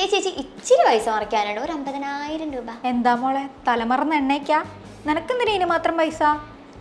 ചേച്ചി ചേച്ചി ഇച്ചിരി പൈസ മറിക്കാനുണ്ട്. ഒരു അമ്പതിനായിരം രൂപ. എന്താ മോളെ? തലമറന്ന് എണ്ണയ്ക്കാ. നിനക്കെന്തിനാ ഇനി മാത്രം പൈസ?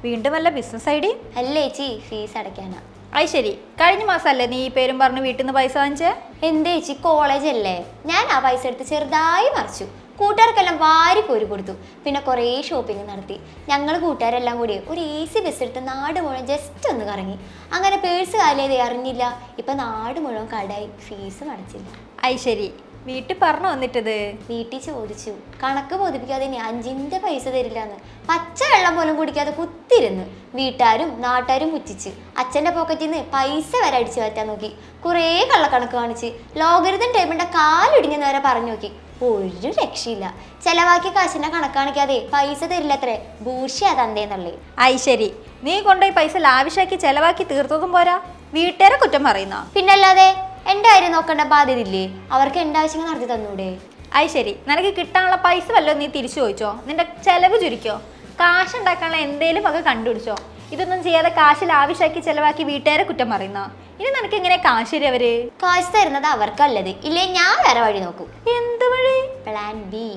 വീണ്ടും വല്ല ബിസിനസ് ഐഡിയ അല്ല ചേച്ചി ഫീസ് അടയ്ക്കാനാ. അത് ശരി. കഴിഞ്ഞ മാസമല്ലേ നീ ഈ പേരും പറഞ്ഞു വീട്ടിൽ നിന്ന് പൈസ വാങ്ങിച്ചേ? എന്തേ ചേച്ചി കോളേജ് അല്ലേ ഞാൻ ആ പൈസ എടുത്ത് ചെറുതായി മറിച്ചു. കൂട്ടുകാർക്കെല്ലാം വാരി കോരി കൊടുത്തു. പിന്നെ കുറേ ഷോപ്പിംഗ് നടത്തി. ഞങ്ങൾ കൂട്ടുകാരെല്ലാം കൂടി ഒരു എ സി ബസ് എടുത്ത് നാട് മുഴുവൻ ജസ്റ്റ് ഒന്ന് കറങ്ങി. അങ്ങനെ പേഴ്സ് കാലിയത് അറിഞ്ഞില്ല. ഇപ്പൊ നാട് മുഴുവൻ കടായി. ഫീസ് അടച്ചില്ല അത് ശരി. വീട്ടിൽ പറഞ്ഞു വന്നിട്ടത് വീട്ടിൽ ചോദിച്ചു. കണക്ക് ബോധിപ്പിക്കാതെ ഇനി അഞ്ചിന്റെ പൈസ തരില്ലാന്ന്. പച്ച വെള്ളം പോലും കുടിക്കാതെ കുത്തിരുന്ന് വീട്ടുകാരും നാട്ടുകാരും പുച്ഛിച്ച് അച്ഛന്റെ പോക്കറ്റിൽ നിന്ന് പൈസ വരെ അടിച്ചു മാറ്റാൻ നോക്കി. കുറേ കള്ളക്കണക്ക് കാണിച്ച് ലോകരുതൻ ടേബിളിന്റെ കാലിടിഞ്ഞെന്ന് വരെ പറഞ്ഞു നോക്കി. ഒരു രക്ഷയില്ല. ചെലവാക്കിയ കാശിന്റെ കണക്കാണിക്കാതെ പൈസ തരില്ലത്രേ. ഭൂഷ്യ തന്തേന്നുള്ളേ അത് ശരി. നീ കൊണ്ടുപോയി പൈസ ലാവിഷാക്കി ചെലവാക്കി തീർത്തതും പോരാ. വീട്ടുകാരെ കുറ്റം പറയുന്ന? പിന്നല്ലാതെ എന്റെ കാര്യം നോക്കേണ്ട ബാധ്യത ഇല്ലേ അവർക്ക് എന്റെ ആവശ്യങ്ങൾ നടത്തി തന്നൂടെ? അത് ശരി. നിനക്ക് കിട്ടാനുള്ള പൈസ വല്ലതും നീ തിരിച്ചു ചോദിച്ചോ? നിന്റെ ചെലവ് ചുരുക്കോ കാശ് ഉണ്ടാക്കാനുള്ള എന്തേലും ഒക്കെ കണ്ടുപിടിച്ചോ? ഇതൊന്നും ചെയ്യാതെ കാശിൽ ആവശ്യമാക്കി ചെലവാക്കി വീട്ടുകാരെ കുറ്റം പറയുന്ന? ഇനി നിനക്ക് എങ്ങനെ കാശ് തരും അവർ? കാശ് തരുന്നത് അവർക്കല്ലത്. ഇല്ലേ ഞാൻ വേറെ വഴി നോക്കും. എന്ത് വഴി? പ്ലാൻ ബി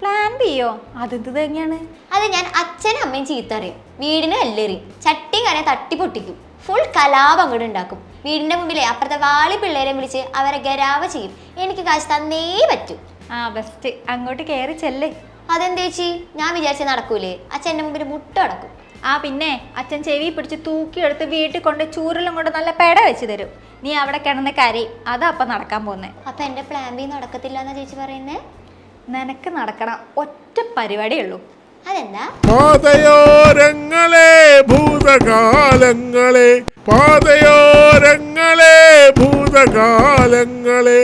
പ്ലാൻ ബിയോ അതെന്ത് തന്നെയാണ് അത് ഞാൻ അച്ഛനും അമ്മയും ചീത്തറിയും. വീടിനെ വീടിന് എല്ലെറിയും ചട്ടി കനെ തട്ടി പൊട്ടിക്കും ഫുൾ കലാപം അങ്ങോട്ട് ഉണ്ടാക്കും. വീടിന്റെ മുമ്പിലെ അപ്പുറത്തെ വാളി പിള്ളേരെ വിളിച്ച് അവരെ ഗരാവ ചെയ്യും. എനിക്ക് കാശ് തന്നേ പറ്റൂ. ആ ബെസ്റ്റ് അങ്ങോട്ട് കയറി ചെല്ലേ. അതെന്തേച്ചി ഞാൻ വിചാരിച്ച നടക്കൂലേ? അച്ഛൻ എന്റെ മുമ്പിൽ മുട്ട അടക്കും. ആ പിന്നെ അച്ഛൻ ചെവി പിടിച്ച് തൂക്കിയെടുത്ത് വീട്ടിൽ കൊണ്ട് ചൂരലും കൊണ്ട് നല്ല പെട വെച്ച് തരും. നീ അവിടെ കിടന്ന് കരയും. അതാ അപ്പം നടക്കാൻ പോകുന്നത് അപ്പൊ എന്റെ പ്ലാൻ ബി നടക്കത്തില്ല എന്നാ ചേച്ചി പറയുന്നേ? നിനക്ക് നടക്കണം ഒറ്റ പരിപാടിയുള്ളൂ അതെന്താ? ഭൂതകാലങ്ങളെ പാതയോരങ്ങളെ ഭൂതകാലങ്ങളെ.